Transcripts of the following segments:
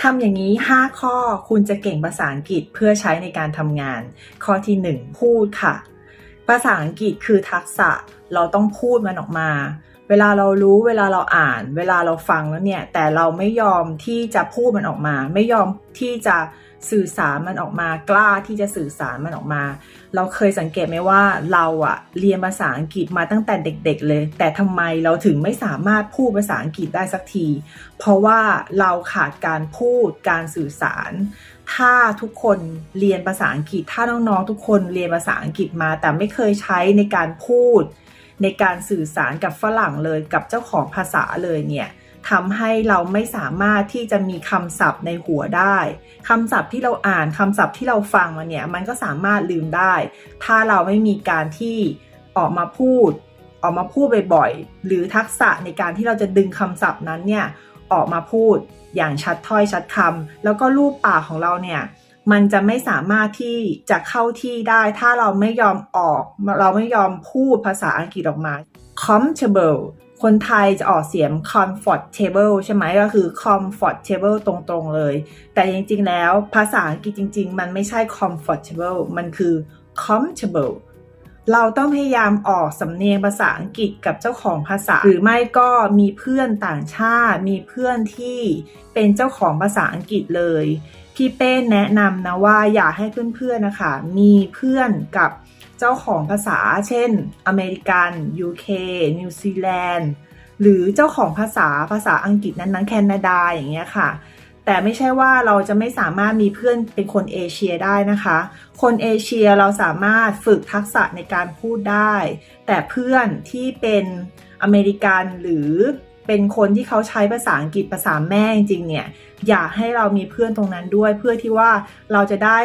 ทำอย่างนี้ 5 ข้อคุณจะเก่งภาษาอังกฤษเพื่อใช้ในการทำงาน ข้อที่ 1 พูดค่ะ ภาษาอังกฤษคือทักษะเราต้องพูดมันออกมา เวลาเรารู้เวลาเราอ่าน เวลาเราฟังแล้วเนี่ย แต่เราไม่ยอมที่จะพูดมันออกมา ไม่ยอมที่จะ สื่อสารมันออกมากล้าที่จะสื่อสารมันออกมา เราเคยสังเกตไหมว่าเราอะเรียนภาษาอังกฤษมาตั้งแต่เด็ก ๆ เลย แต่ทำไมเราถึงไม่สามารถพูดภาษาอังกฤษได้สักที เพราะว่าเราขาดการพูดการสื่อสาร ถ้าทุกคนเรียนภาษาอังกฤษ ถ้าน้องๆทุกคนเรียนภาษาอังกฤษมา แต่ไม่เคยใช้ในการพูด ในการสื่อสารกับฝรั่งเลยกับเจ้าของภาษาเลยเนี่ย ทำให้เราไม่สามารถที่จะมีคำศัพท์ในหัวได้คำศัพท์ที่เราอ่านคำศัพท์ที่เราฟังมาเนี่ยมันก็สามารถลืมได้ ถ้าเราไม่มีการที่ออกมาพูด ออกมาพูดบ่อยๆหรือทักษะในการที่เราจะดึงคำศัพท์นั้นเนี่ยออกมาพูดอย่างชัดถ้อยชัดคำแล้วก็รูปปากของเราเนี่ยมันจะไม่สามารถที่จะเข้าที่ได้ ถ้าเราไม่ยอมออก เราไม่ยอมพูดภาษาอังกฤษออกมา comfortable คนไทยจะออกเสียง comfortable ใช่ไหมก็คือ comfortable ตรงๆเลย แต่จริงๆแล้วภาษาอังกฤษจริง ๆ มันไม่ใช่ comfortable มันคือ comfortable เราต้องพยายามออกสำเนียงภาษาอังกฤษกับเจ้าของภาษา หรือไม่ก็มีเพื่อนต่างชาติ มีเพื่อนที่เป็นเจ้าของภาษาอังกฤษเลย พี่เป้แนะนำนะว่าอยากให้เพื่อนๆนะคะ มีเพื่อนกับ เจ้าของภาษา เช่น อเมริกัน UK นิวซีแลนด์ หรือเจ้าของภาษาภาษาอังกฤษนั้นๆ แคนาดาอย่างเงี้ยค่ะ แต่ไม่ใช่ว่าเราจะไม่สามารถมีเพื่อนเป็นคนเอเชียได้นะคะ คนเอเชียเราสามารถฝึกทักษะในการพูดได้ แต่เพื่อนที่เป็นอเมริกันหรือเป็นคนที่เขาใช้ภาษาอังกฤษภาษาแม่จริงๆเนี่ย อยากให้เรามีเพื่อนตรงนั้นด้วยเพื่อที่ว่าเราจะได้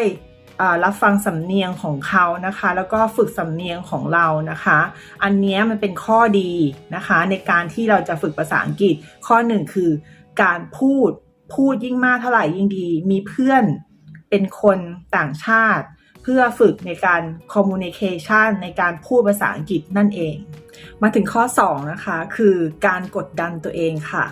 รับฟังสำเนียงของเขานะคะ แล้วก็ฝึกสำเนียงของเรานะคะ อันนี้มันเป็นข้อดีนะคะ ในการที่เราจะฝึกภาษาอังกฤษ ข้อหนึ่งคือ การพูดพูดยิ่งมากเท่าไหร่ยิ่งดี มีเพื่อนเป็นคนต่างชาติ พื่อฝึกในการ communication ในการพูดภาษาอังกฤษนั่นเอง มาถึงข้อ 2 นะคะ คือการกดดันตัวเองค่ะ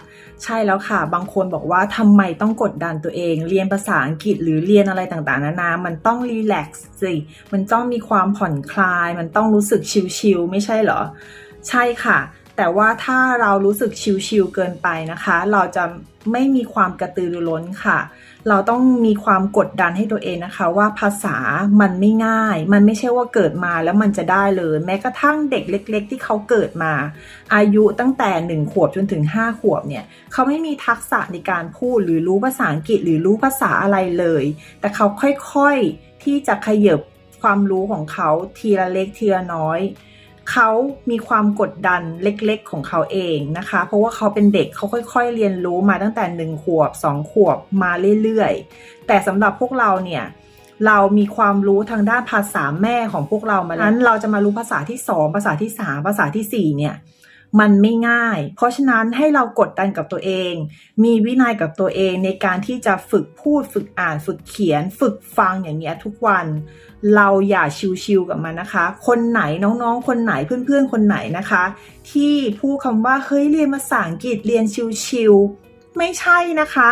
ใช่แล้วค่ะ บางคนบอกว่าทำไมต้องกดดันตัวเอง เรียนภาษาอังกฤษหรือเรียนอะไรต่างๆ นานา มันต้องรีแลกซ์สิ มันต้องมีความผ่อนคลาย มันต้องรู้สึกชิลๆไม่ใช่เหรอ ใช่ค่ะ แต่ว่าถ้าเรารู้สึกชิลๆเกินไปนะคะ เราจะไม่มีความกระตือรือร้นค่ะ เราต้องมีความกดดันให้ตัวเองนะคะ ว่าภาษามันไม่ง่าย มันไม่ใช่ว่าเกิดมาแล้วมันจะได้เลย แม้กระทั่งเด็กเล็ก ๆ ที่เขาเกิดมา อายุตั้งแต่ 1 ขวบจนถึง 5 ขวบเนี่ยเขาไม่มีทักษะในการพูดหรือรู้ภาษาอังกฤษหรือรู้ภาษาอะไรเลย แต่เขาค่อยๆที่จะขยบความรู้ของเขาทีละเล็กทีละน้อย เขามีความกดดันเล็กๆของเขาเองนะคะ เพราะว่าเขาเป็นเด็กเขาค่อยๆ เรียนรู้มาตั้งแต่หนึ่งขวบสองขวบมาเรื่อยๆ แต่สำหรับพวกเราเนี่ยเรามีความรู้ทางด้านภาษาแม่ของพวกเรามานั้นเราจะมารู้ภาษาที่สองภาษาที่สามภาษาที่สี่เนี่ย มันไม่ง่าย เพราะฉะนั้นให้เรากดดันกับตัวเอง มีวินัยกับตัวเองในการที่จะฝึกพูด ฝึกอ่าน ฝึกเขียน ฝึกฟังอย่างเงี้ยทุกวัน เราอย่าชิวๆกับมันนะคะ คนไหนน้องๆ คนไหนเพื่อนๆ คนไหนนะคะ ที่พูดคำว่าเฮ้ยเรียนภาษาอังกฤษเรียนชิวๆไม่ใช่นะคะ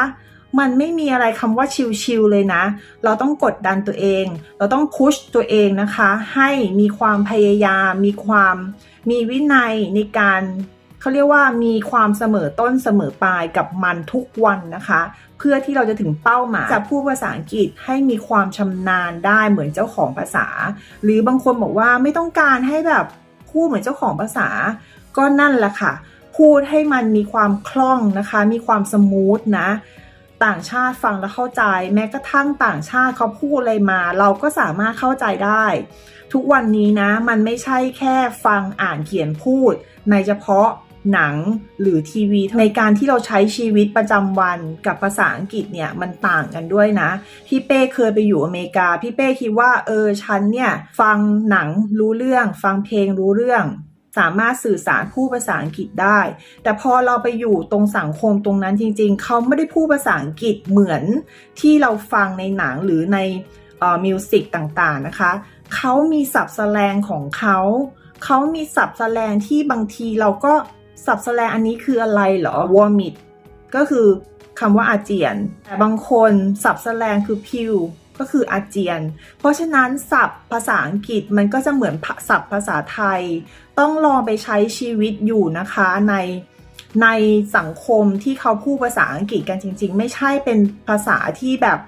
มันไม่มีอะไรคำว่าชิวๆเลยนะ เราต้องกดดันตัวเอง เราต้องพุชตัวเองนะคะ ให้มีความพยายาม มีความมีวินัยในการเขาเรียกว่ามีความเสมอต้นเสมอปลายกับมันทุกวันนะคะ เพื่อที่เราจะถึงเป้าหมายจะพูดภาษาอังกฤษให้มีความชำนาญได้เหมือนเจ้าของภาษา หรือบางคนบอกว่าไม่ต้องการให้แบบพูดเหมือนเจ้าของภาษา ก็นั่นแหละค่ะ พูดให้มันมีความคล่องนะคะ มีความสมูทนะ ต่างชาติฟังแล้วเข้าใจ แม้กระทั่งต่างชาติเขาพูดอะไรมา เราก็สามารถเข้าใจได้ ทุกวันนี้นะ มันไม่ใช่แค่ฟังอ่านเขียนพูด ในเฉพาะหนังหรือทีวีในการที่เราใช้ชีวิตประจำวันกับภาษาอังกฤษเนี่ยมันต่างกันด้วยนะ พี่เป้เคยไปอยู่อเมริกา พี่เป้คิดว่าเออฉันเนี่ยฟังหนังรู้เรื่อง ฟังเพลงรู้เรื่อง สามารถสื่อสารพูดภาษาอังกฤษได้ แต่พอเราไปอยู่ตรงสังคมตรงนั้นจริง ๆ เขาไม่ได้พูดภาษาอังกฤษเหมือนที่เราฟังในหนังหรือในมิวสิกต่างๆนะคะ เขามีศัพท์แสลงของเขา เขามีศัพท์แสลงที่บางทีเราก็ศัพท์แสลงอันนี้คืออะไรเหรอ vomit ก็คือขำว่าอาเจียน แต่บางคนศัพท์แสลงคือพิว ก็คืออาเจียน เพราะฉะนั้นศัพท์ภาษาอังกฤษมันก็จะเหมือนศัพท์ภาษาไทย ต้องลองไปใช้ชีวิตอยู่นะคะในในสังคมที่เขาพูดภาษาอังกฤษกันจริง ๆ ไม่ใช่เป็นภาษาที่แบบ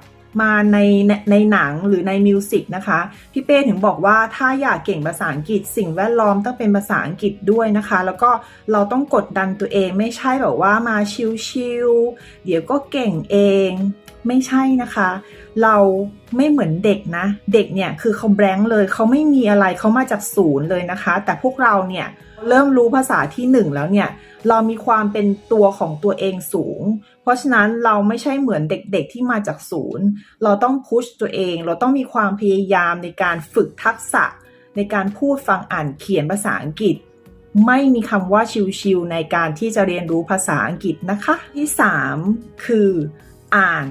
มาในในในหนังหรือในมิวสิกนะคะ พี่เป้ถึงบอกว่าถ้าอยากเก่งภาษาอังกฤษ สิ่งแวดล้อมต้องเป็นภาษาอังกฤษด้วยนะคะ แล้วก็เราต้องกดดันตัวเองไม่ใช่แบบว่ามาชิลๆเดี๋ยวก็เก่งเอง ไม่ใช่นะคะ เราไม่เหมือนเด็กนะ เด็กเนี่ยคือเขาแบงค์เลยเขาไม่มีอะไรเขามาจากศูนย์เลยนะคะ แต่พวกเราเนี่ยเริ่มรู้ภาษาที่หนึ่งแล้วเนี่ยเรามีความเป็นตัวของตัวเองสูง เพราะฉะนั้นเราไม่ใช่เหมือนเด็กๆที่มาจากศูนย์ เราต้องพุชตัวเอง เราต้องมีความพยายามในการฝึกทักษะ ในการพูดฟังอ่านเขียนภาษาอังกฤษ ไม่มีคำว่าชิวๆในการที่จะเรียนรู้ภาษาอังกฤษนะคะ ที่ 3 คือ อ่าน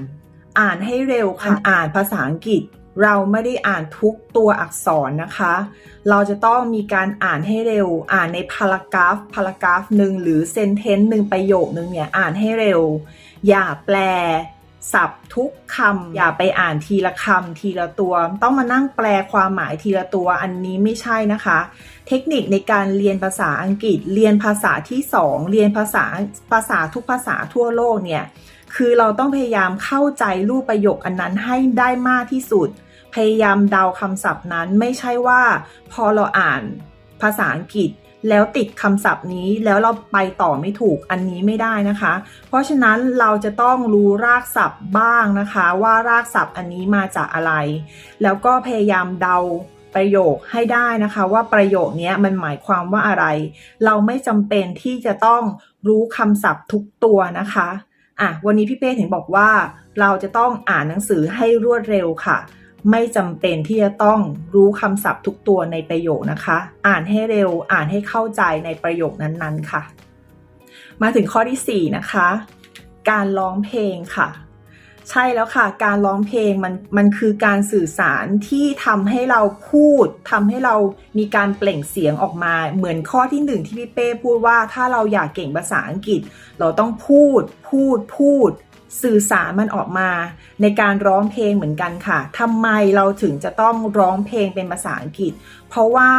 อ่านให้เร็วค่ะอ่านภาษาอังกฤษ เราไม่ได้อ่านทุกตัวอักษรนะคะ เราจะต้องมีการอ่านให้เร็ว อ่านในพารากราฟพารากราฟหนึ่งหรือเซนเทนต์หนึ่งประโยคนึงเนี่ยอ่านให้เร็ว อย่าแปลสับทุกคำอย่าไปอ่านทีละคำทีละตัว ต้องมานั่งแปลความหมายทีละตัวอันนี้ไม่ใช่นะคะ เทคนิคในการเรียนภาษาอังกฤษ เรียนภาษาที่ 2 เรียนภาษาภาษาทุกภาษาทั่วโลกเนี่ย คือเราต้องพยายามเข้าใจรูปประโยคอันนั้นให้ได้มากที่สุด พยายามเดาคำศัพท์นั้นไม่ใช่ว่า พอเราอ่านภาษาอังกฤษแล้วติดคำศัพท์นี้แล้วเราไปต่อไม่ถูกอันนี้ไม่ได้นะคะ เพราะฉะนั้นเราจะต้องรู้รากศัพท์บ้างนะคะ ว่ารากศัพท์อันนี้มาจากอะไร แล้วก็พยายามเดาประโยคให้ได้นะคะ ว่าประโยคนี้มันหมายความว่าอะไร เราไม่จำเป็นที่จะต้องรู้คำศัพท์ทุกตัวนะคะ อะวันนี้พี่เป้ถึงบอกว่า เราจะต้องอ่านหนังสือให้รวดเร็วค่ะ ไม่จำเป็นที่จะต้องรู้คำศัพท์ทุกตัวในประโยคนะคะ อ่านให้เร็วอ่านให้เข้าใจในประโยคนั้นๆค่ะ มาถึงข้อที่ 4 นะคะ การร้องเพลงค่ะ ใช่แล้วค่ะ การร้องเพลงมันมันคือการสื่อสารที่ทำให้เราพูดทำให้เรามีการเปล่งเสียงออกมา เหมือนข้อที่หนึ่งที่พี่เป้พูดว่าถ้าเราอยากเก่งภาษาอังกฤษ เราต้องพูด พูดพูด สื่อสารมันออกมา ในการร้องเพลงเหมือนกันค่ะทำไมเราถึงจะต้องร้องเพลงเป็นภาษาอังกฤษ เพราะว่า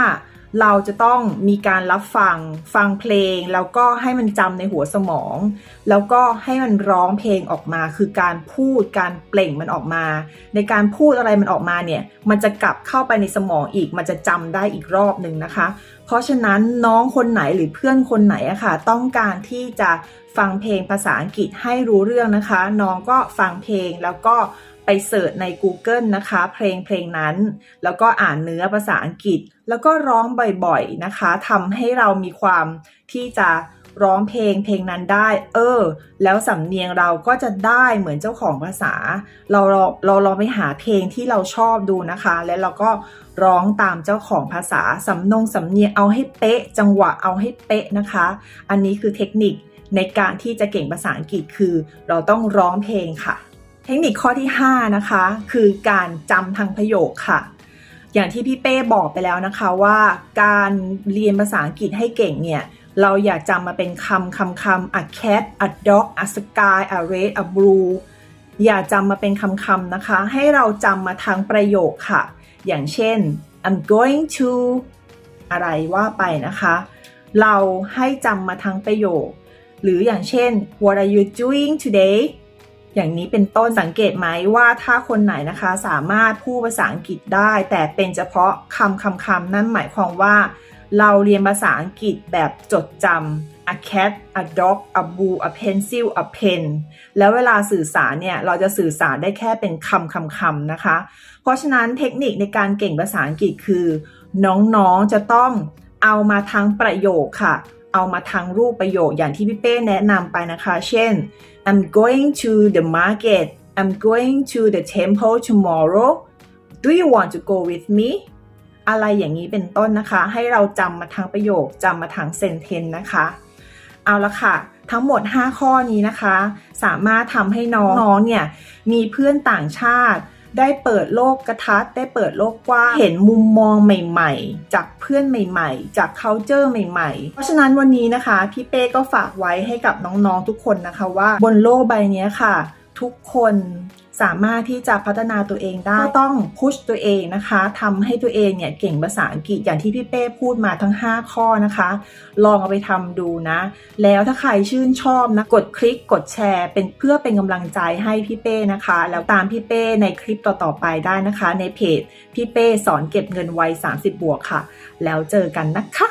เราจะต้องมีการรับฟังฟังเพลง แล้วก็ให้มันจำในหัวสมอง แล้วก็ให้มันร้องเพลงออกมา คือการพูดการเปล่งมันออกมา ในการพูดอะไรมันออกมาเนี่ย มันจะกลับเข้าไปในสมองอีก มันจะจำได้อีกรอบหนึ่งนะคะ เพราะฉะนั้นน้องคนไหนหรือเพื่อนคนไหนอะค่ะ ต้องการที่จะฟังเพลงภาษาอังกฤษให้รู้เรื่องนะคะ น้องก็ฟังเพลงแล้วก็ ไปเสิร์ชใน Google นะคะ เพลงเพลงนั้น แล้วก็อ่านเนื้อภาษาอังกฤษ แล้วก็ร้องบ่อยๆนะคะทำให้เรามีความที่จะร้องเพลงเพลงนั้นได้ เออ แล้วสำเนียงเราก็จะได้เหมือนเจ้าของภาษา เราเราเราลองไปหาเพลงที่เราชอบดูนะคะ แล้วเราก็ร้องตามเจ้าของภาษา สำนงสำเนียงเอาให้เป๊ะ จังหวะเอาให้เป๊ะนะคะ อันนี้คือเทคนิคในการที่จะเก่งภาษาอังกฤษคือ เราต้องร้องเพลงค่ะ เทคนิคข้อที่ 5 นะคะ คือการจำทางประโยคค่ะ อย่างที่พี่เป้บอกไปแล้วนะคะว่าการเรียนภาษาอังกฤษให้เก่งเนี่ย เราอย่าจำมาเป็นคำคำคำ a cat a dog a sky a red a blue อย่าจำมาเป็นคำคำนะคะ ให้เราจำมาทางประโยคค่ะ อย่างเช่น I'm going to อะไรว่าไปนะคะ เราให้จำมาทางประโยค หรืออย่างเช่น What are you doing today อย่างนี้เป็นต้นสังเกตไหมว่าถ้าคนไหนนะคะสามารถพูดภาษาอังกฤษได้ แต่เป็นเฉพาะคำคำคำนั่นหมายความว่า เราเรียนภาษาอังกฤษแบบจดจำ a cat a dog a bull a pencil a pen แล้วเวลาสื่อสารเนี่ยเราจะสื่อสารได้แค่เป็นคำคำคำนะคะ เพราะฉะนั้นเทคนิคในการเก่งภาษาอังกฤษคือ น้องๆจะต้องเอามาทั้งประโยคค่ะ เอามาทั้งรูปประโยคอย่างที่พี่เป้แนะนำไปนะคะ เช่น I'm going to the market I'm going to the temple tomorrow Do you want to go with me อะไรอย่างนี้เป็นต้นนะคะ ให้เราจำมาทางประโยคจำมาทางเซนเทนนะคะ เอาละค่ะ ทั้งหมด 5 ข้อนี้นะคะ สามารถทำให้น้องๆเนี่ยมีเพื่อนต่างชาติ ได้เปิดโลกกระทัดได้เปิดโลกกว้างเห็นมุมมองใหม่ๆ จากเพื่อนใหม่ๆ จาก culture ใหม่ ๆ เพราะฉะนั้นวันนี้นะคะ พี่เป้ก็ฝากไว้ให้กับน้องๆทุกคนนะคะว่าบนโลกใบนี้ค่ะ ทุกคน สามารถที่จะพัฒนาตัวเองได้ก็ต้องพุชตัวเองนะคะทำให้ตัวเองเนี่ยเก่งภาษาอังกฤษอย่างที่พี่เป้พูดมาทั้ง 5 ข้อนะคะ ลองเอาไปทำดูนะ แล้วถ้าใครชื่นชอบนะกดคลิกกดแชร์ เป็นเพื่อเป็นกำลังใจให้พี่เป้นะคะ แล้วตามพี่เป้ในคลิปต่อๆไปได้นะคะ ในเพจพี่เป้สอนเก็บเงินไว30 บวกค่ะ แล้วเจอกันนะคะ